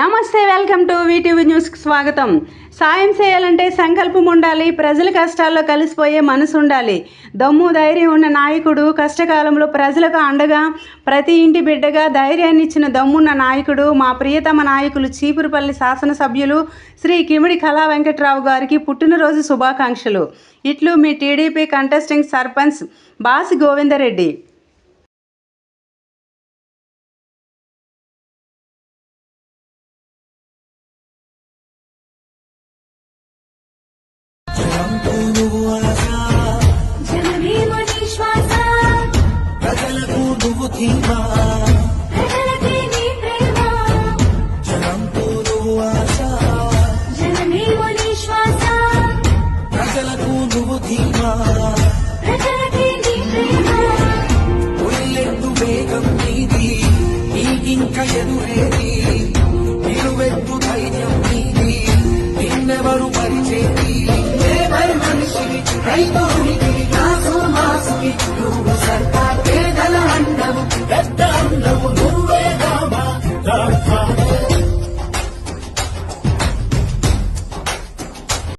నమస్తే welcome to VTV న్యూస్కి స్వాగతం. సాయం చేయాలంటే సంకల్పం ఉండాలి ప్రజల కష్టాల్లో కలిసిపోయే మనసు ఉండాలి. దమ్ము ధైర్యం ఉన్న నాయకుడు కష్టకాలంలో ప్రజలకు అండగా ప్రతి ఇంటి బిడ్డగా ధైర్యాన్ని ఇచ్చిన దమ్మున్న నాయకుడు మా ప్రియతమ నాయకులు చీపురుపల్లి శాసనసభ్యులు శ్రీ కిమిడి కళా వెంకట్రావు గారికి పుట్టినరోజు శుభాకాంక్షలు. ఇట్లు మీ టీడీపీ కంటెస్టింగ్ సర్పంచ్ బాసి గోవిందరెడ్డి. ప్రేమ. జనంతో నువ్వు ఆశ ప్రజలకు నువ్వు ధీమా. ఉల్లెట్టు వేగం నీది నీకింక ఎదురేది నిలువెత్తు ధైర్యం నీది నిన్నెవరు పరిచేది? మనిషిని రైతునికి నువ్వు